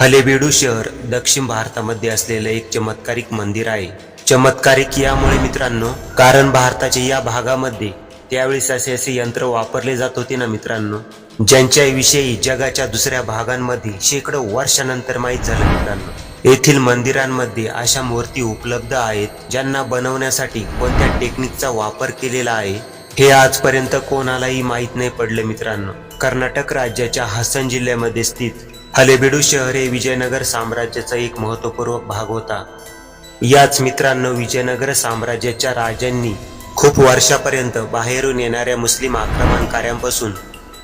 हलेबेडू शहर दक्षिण भारतामध्ये असलेलं एक चमत्कारिक मंदिर आहे. चमत्कारिक यामुळे मित्रांनो कारण भारताच्या या भागामध्ये त्यावेळेस असे असे यंत्र वापरले जात होते ना मित्रांनो? ज्यांच्या विषयी जगाच्या दुसऱ्या भागांमध्ये शेकडो वर्षानंतर माहीत झालं मित्रांनो. येथील मंदिरांमध्ये अशा मूर्ती उपलब्ध आहेत ज्यांना बनवण्यासाठी कोणत्या टेक्निकचा वापर केलेला आहे हे आजपर्यंत कोणालाही माहीत नाही पडलं मित्रांनो. कर्नाटक राज्याच्या हसन जिल्ह्यामध्ये स्थित हलेबीडू शहर हे विजयनगर साम्राज्याचा एक महत्त्वपूर्ण भाग होता. याच मित्रांनो विजयनगर साम्राज्याच्या राजांनी खूप वर्षापर्यंत बाहेरून येणाऱ्या मुस्लिम आक्रमणकाऱ्यांपासून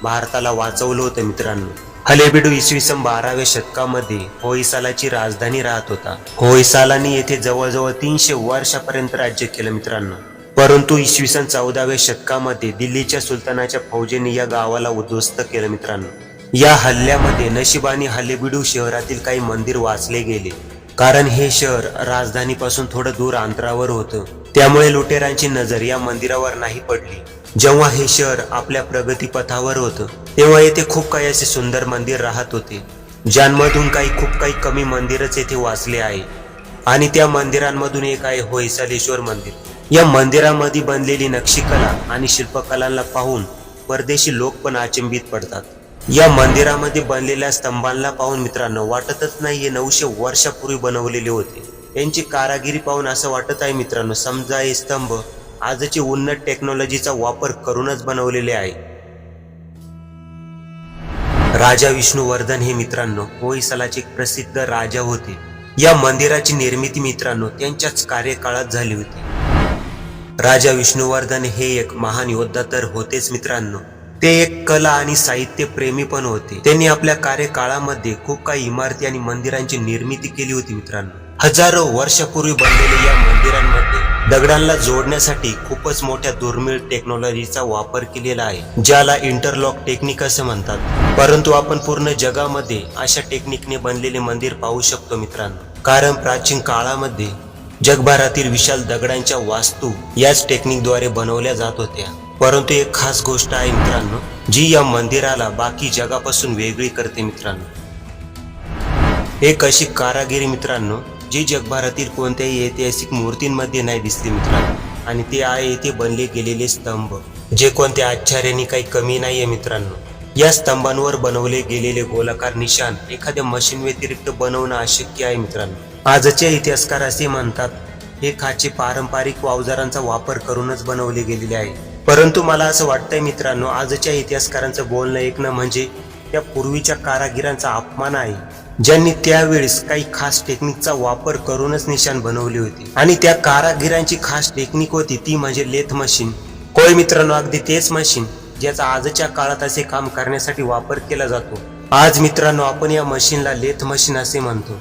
भारताला वाचवलं होतं मित्रांनो. हलेबिडू इसवी सन बाराव्या शतकामध्ये होयसालाची राजधानी राहत होता. होयसालानी येथे जवळजवळ तीनशे वर्षापर्यंत राज्य केलं मित्रांनो. परंतु इसवी सन चौदाव्या शतकामध्ये दिल्लीच्या सुलतानाच्या फौजेने या गावाला उद्ध्वस्त केलं मित्रांनो. या हल्ल्यामध्ये नशिबाने हल्लेबिडू शहरातील काही मंदिर वाचले गेले. कारण हे शहर राजधानीपासून थोडं दूर अंतरावर होतं. त्यामुळे लुटेरांची नजर या मंदिरावर नाही पडली. जेव्हा हे शहर आपल्या प्रगतीपथावर होतं तेव्हा येथे खूप काही असे सुंदर मंदिर राहत होते. ज्यांमधून काही खूप काही कमी मंदिरच येथे वाचले आहे. आणि त्या मंदिरांमधून एक आहे होयसालेश्वर मंदिर. या मंदिरामध्ये बनलेली नक्षीकला आणि शिल्पकलांना पाहून परदेशी लोक पण अचंबित पडतात. या मंदिरामध्ये बनलेल्या स्तंभांना पाहून मित्रांनो वाटतच नाही हे नऊशे वर्षापूर्वी बनवलेले होते. यांची कारागिरी पाहून असं वाटत आहे मित्रांनो समजा हे स्तंभ आजची उन्नत टेक्नॉलॉजीचा वापर करूनच बनवलेले आहे. राजा विष्णुवर्धन हे मित्रांनो होयसलाचे एक प्रसिद्ध राजा होते. या मंदिराची निर्मिती मित्रांनो त्यांच्याच कार्यकाळात झाली होती. राजा विष्णुवर्धन हे एक महान योद्धा तर होतेच मित्रांनो. ते एक कला आणि साहित्य प्रेमी पण होते. त्यांनी आपल्या कार्यकाळामध्ये खूप काही इमारती आणि मंदिरांची निर्मिती केली होती मित्रांनो. हजारो वर्षापूर्वी बनलेल्या या मंदिरांमध्ये दगडांना जोडण्यासाठी खूपच मोठ्या दुर्मिळ टेक्नॉलॉजीचा वापर केलेला आहे ज्याला इंटरलॉक टेक्निक असं म्हणतात. परंतु आपण पूर्ण जगामध्ये अशा टेक्निकने बनलेले मंदिर पाहू शकतो मित्रांनो. कारण प्राचीन काळामध्ये जगभरातील विशाल दगडांच्या वास्तू याच टेक्निकद्वारे बनवल्या जात होत्या. परंतु एक खास गोष्ट आहे मित्रांनो जी या मंदिराला बाकी जगापासून वेगळी करते मित्रांनो. एक अशी कारागिरी मित्रांनो जी जगभरातील कोणत्याही ऐतिहासिक मूर्तींमध्ये नाही दिसते मित्रांनो आणि ते आहे येथे बनले गेलेले स्तंभ जे कोणत्या आश्चर्याने काही कमी नाहीये मित्रांनो. या स्तंभांवर बनवले गेलेले गोलाकार निशाण एखाद्या मशीन व्यतिरिक्त बनवणं अशक्य आहे मित्रांनो. आजचे इतिहासकार असे म्हणतात हे खाचे पारंपरिक अवजारांचा वापर करूनच बनवले गेलेले आहे. परंतु मला असं वाटतंय मित्रांनो आजच्या इतिहासकारांचं बोलणं ऐकणं म्हणजे त्या पूर्वीच्या कारागिरांचा अपमान आहे ज्यांनी त्यावेळेस काही खास टेक्निकचा वापर करूनच निशाण बनवली होती. आणि त्या कारागिरांची खास टेक्निक होती ती म्हणजे लेथ मशीन होय मित्रांनो अगदी तेच मशीन ज्याचा आजच्या काळात असे काम करण्यासाठी वापर केला जातो. आज मित्रांनो आपण या मशीनला लेथ मशीन असे म्हणतो.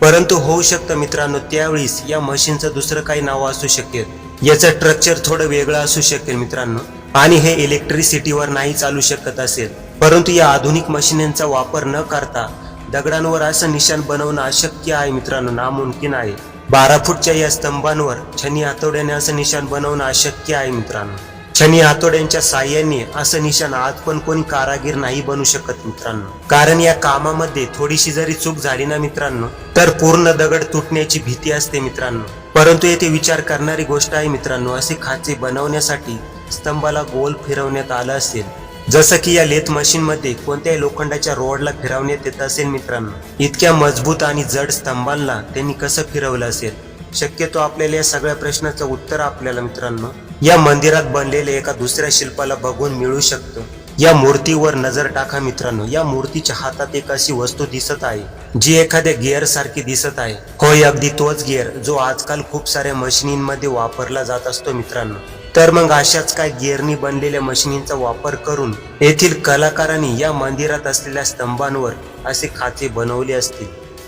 परंतु होऊ शकतं मित्रांनो त्यावेळेस या मशीनचं दुसरं काही नाव असू शकेल. याचं स्ट्रक्चर थोडं वेगळं असू शकेल मित्रांनो. आणि हे इलेक्ट्रिसिटीवर नाही चालू शकत असेल. परंतु या आधुनिक मशिनींचा वापर न करता दगडांवर असं निशाण बनवणं अशक्य आहे मित्रांनो नामुमकिन आहे. बारा फूटच्या या स्तंभांवर छनी हातोड्याने असं निशाण बनवणं अशक्य आहे मित्रांनो. छनी हातोड्यांच्या साह्याने असं निशाण आज पण कोणी कारागीर नाही बनू शकत मित्रांनो. कारण या कामामध्ये थोडीशी जरी चूक झाली ना मित्रांनो तर पूर्ण दगड तुटण्याची भीती असते मित्रांनो. परंतु येथे विचार करणारी गोष्ट आहे मित्रांनो असे खाचे बनवण्यासाठी स्तंभाला गोल फिरवण्यात आलं असेल. जसं की या लेथ मशीन मध्ये कोणत्याही लोखंडाच्या रोडला फिरवण्यात येत असेल मित्रांनो. इतक्या मजबूत आणि जड स्तंभांना त्यांनी कसं फिरवलं असेल? शक्यतो आपल्याला या सगळ्या प्रश्नाचं उत्तर आपल्याला मित्रांनो या मंदिरात बनलेल्या एका दुसऱ्या शिल्पाला बघून मिळू शकतं. या मूर्तीवर नजर टाका मित्रांनो. या मूर्तीच्या हातात एक अशी वस्तू दिसत आहे जी एखाद्या गिअर सारखी दिसत आहे. होय अगदी तोच गिअर जो आजकाल खूप साऱ्या मशिनींमध्ये वापरला जात असतो मित्रांनो. तर मग अशाच काय गिअरनी बनलेल्या मशिनींचा वापर करून येथील कलाकारांनी या मंदिरात असलेल्या स्तंभांवर असे खाचे बनवले असतील?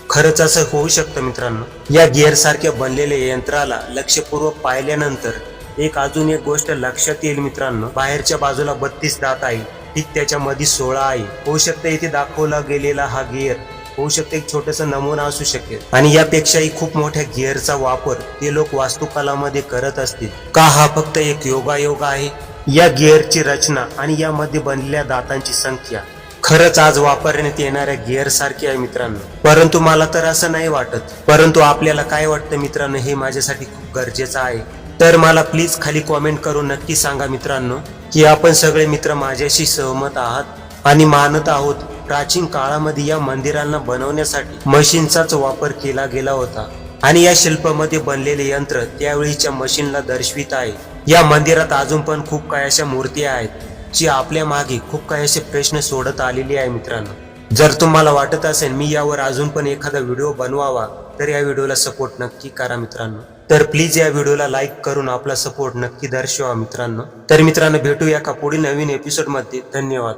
खरंच असं होऊ शकतं मित्रांनो. या गिअर सारख्या बनलेल्या यंत्राला लक्षपूर्वक पाहिल्यानंतर एक अजून एक गोष्ट लक्षात येईल मित्रांनो. बाहेरच्या बाजूला बत्तीस दात आहे. ठीक त्याच्यामध्ये सोळा आहे. होऊ शकतं इथे दाखवला गेलेला हा गिअर होऊ शकते एक छोटस नमुना असू शकेल. आणि यापेक्षाही खूप मोठ्या गिअरचा वापर ते लोक वास्तुकलामध्ये करत असतील. का हा फक्त एक योगायोग आहे? या गिअरची रचना आणि यामध्ये बनलेल्या दातांची संख्या. खरंच आज वापरण्यात येणाऱ्या गिअर सारखी आहे मित्रांनो. परंतु मला तर असं नाही वाटत. परंतु आपल्याला काय वाटतं मित्रांनो हे माझ्यासाठी खूप गरजेचं आहे. तर मला प्लीज खाली कॉमेंट करून नक्की सांगा मित्रांनो की आपण सगळे मित्र माझ्याशी सहमत आहात आणि मानत आहोत प्राचीन काळामध्ये या मंदिरांना बनवण्यासाठी मशीनचाच वापर केला गेला होता. आणि या शिल्पामध्ये बनलेले यंत्र त्यावेळीच्या मशीनला दर्शवित आहे. या मंदिरात अजून पण खूप काही अशा मूर्ती आहेत जी आपल्या मागे खूप काही असे प्रश्न सोडत आलेली आहे मित्रांनो. जर तुम्हाला वाटत असेल मी यावर अजून पण एखादा व्हिडिओ बनवावा तर या व्हिडिओला सपोर्ट नक्की करा मित्रांनो. तर प्लीज या व्हिडिओला लाईक करून आपला सपोर्ट नक्की दर्शवा मित्रांनो. तर मित्रांनो भेटूया का पुढील नवीन एपिसोडमध्ये धन्यवाद.